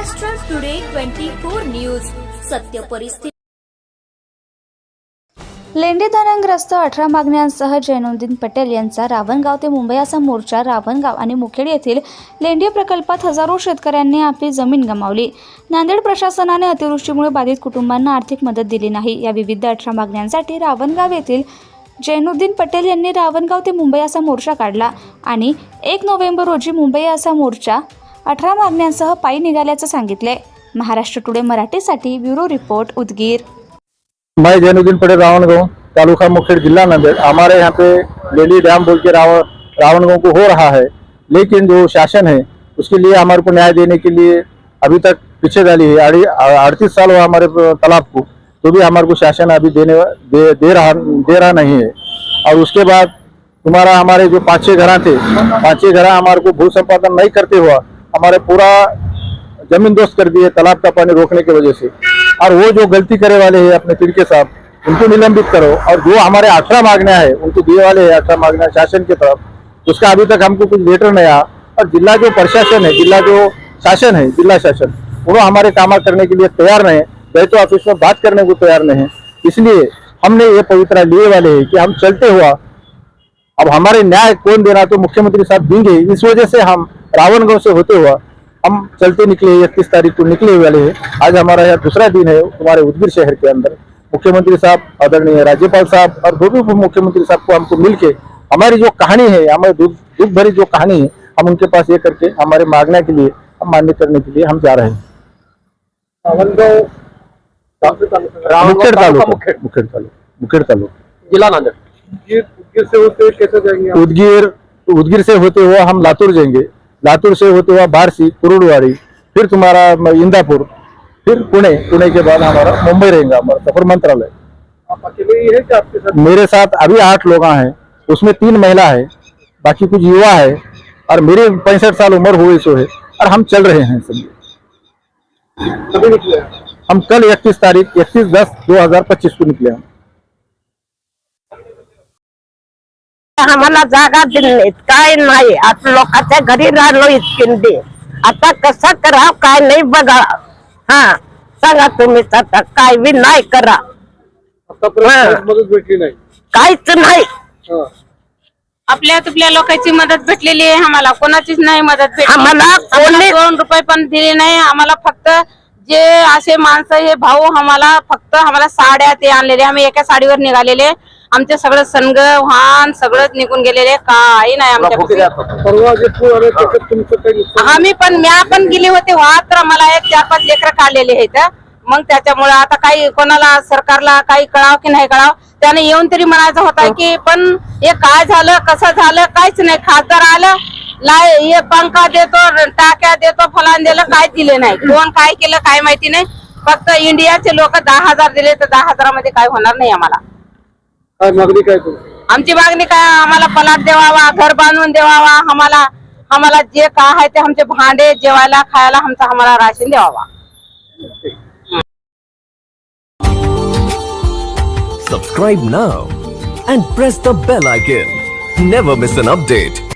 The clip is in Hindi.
Maharashtra today twenty four news सत्य परिस्थिती. लेंडी धरणग्रस्त अठरा मागण्यांसह जैनुद्दीन पटेल यांचा रावणगाव ते मुंबई असा मोर्चा रावणगाव आणि मुखेड येथील लेंडी प्रकल्पात हजारो शेतकऱ्यांनी आपली जमीन गमावली. नांदेड प्रशासनाने अतिवृष्टीमुळे बाधित कुटुंबांना आर्थिक मदत दिली नाही. या विविध अठरा मागण्यांसाठी रावणगाव येथील जैनुद्दीन पटेल यांनी रावणगाव ते मुंबई असा मोर्चा काढला आणि एक नोव्हेंबर रोजी मुंबई असा मोर्चा अठरा मागण्यांसह पायी निघाल्याचं सांगितले महाराष्ट्र टुडे मराठीसाठी ब्युरो रिपोर्ट उदगीर. मैं जैनुद्दीन पटेल रावणगांव तालुका मुखेड़ जिला नांदेड़. हमारे यहाँ पे लेली डैम बोल के रावण रावणगांव को हो रहा है लेकिन जो शासन है उसके लिए हमारे को न्याय देने के लिए अभी तक पीछे डाली है। अड़ी अड़तीस साल हुआ हमारे तालाब को तो भी हमारे को शासन अभी देने दे, दे रहा दे रहा नहीं है। और उसके बाद तुम्हारा हमारे जो पाँच छः घर थे पाँच छः घर हमारे को भू संपादन नहीं करते हुआ हमारे पूरा ज़मीन दोस्त कर दिए, तालाब का पानी रोकने की वजह से। और वो जो गलती करे वाले हैं अपने तिड़के साहब, उनको निलंबित करो। और जो हमारे अठारह मांगना है उनको दिए वाले हैं अठारह मांगना, शासन की तरफ़, उसका अभी तक हमको कुछ लेटर नहीं आया। और जिला जो प्रशासन है, जिला जो शासन है, जिला शासन, वो हमारे काम करने के लिए तैयार नहीं है। तो ऑफ़िस में बात करने को तैयार नहीं है। इसलिए हमने ये पवित्रा लिए वाले है कि हम चलते हुआ, अब हमारे न्याय कौन देना तो मुख्यमंत्री साहब देंगे। इस वजह से हम रावणगांव से होते हुआ हम चलते निकले इकतीस तारीख को निकले वाले हैं। आज हमारा यह दूसरा दिन है हमारे उदगीर शहर के अंदर। मुख्यमंत्री साहब आदरणीय राज्यपाल साहब और दो भी उप मुख्यमंत्री साहब को हमको मिलके हमारी जो कहानी है हमारे दुख दुख भरी जो कहानी है हम उनके पास ये करके हमारे मांगने के लिए हम मान्य करने के लिए हम जा रहे हैं। मुखेड़ तालुका। मुखेड़ तालुका मुखेड़ तालुका। जिला नांदेड़। उदगीर से होते हुए कैसे जाएँगे उदगीर उदगीर से होते हुए हम लातूर जाएँगे। लातूर से होते हुआ बारसी कुरुड़वाड़ी फिर तुम्हारा इंदापुर फिर पुणे पुणे के बाद हमारा मुंबई रहेगा हमारा सफ़र मंत्रालय। आप अकेले ही है आपके साथ? मेरे साथ अभी आठ लोग हैं उसमें तीन महिला है बाकी कुछ युवा है और मेरी पैंसठ साल उम्र हुई सो है और हम चल रहे हैं सब? हम कल इकतीस तारीख इकतीस दस दो हज़ार पच्चीस को निकले हम आम्हाला जागा दिली नाहीत काय नाही आता लोकांच्या घरी राहिलो इतकिंदी आता कसं करा काय नाही बघा. हा सांगा तुम्हीच आता काय बी नाही करा. आतापर्यंत. काहीच मदत भेटली नाही. काहीच नाही. हा. आपल्या तुपल्या लोकांची मदत भेटलेली आहे आम्हाला कोणाचीच नाही मदत भेटली. आम्हाला आम्हाला कोणी दोन रुपये पण दिले नाही आम्हाला फक्त जे असे माणसं हे भाऊ आम्हाला फक्त आम्हाला साड्या ते आणलेले. आम्ही एका साडीवर निघालेले. आमचे सगळं सनग वाहन सगळं निघून गेलेले. काही नाही आमच्या आम्ही पण म्या पण गेले होते. तर मला एक चार पाच लेकर काढलेले आहेत. मग त्याच्यामुळे आता काही कोणाला सरकारला काही कळाव की नाही कळाव त्याने येऊन तरी म्हणायचं होता की पण हे काय झालं? कसं झालं? काहीच नाही. खासदार आलं लाय हे पंखा देतो टाक्या देतो फलान दिलं काय दिले नाही. कोण काय केलं काय माहिती नाही. फक्त इंडियाचे लोक दहा हज़ार दिले तर दहा हजारामध्ये काय होणार नाही आम्हाला. काय मागणी काय तुमची आमची मागणी काय आम्हाला पलाट देवावा घर बांधून देवावा आम्हाला आम्हाला जे काय आहे ते आमचे भांडे जेवायला खायला आमचा आम्हाला राशन द्यावा. Subscribe now and press the bell icon. Never miss an update.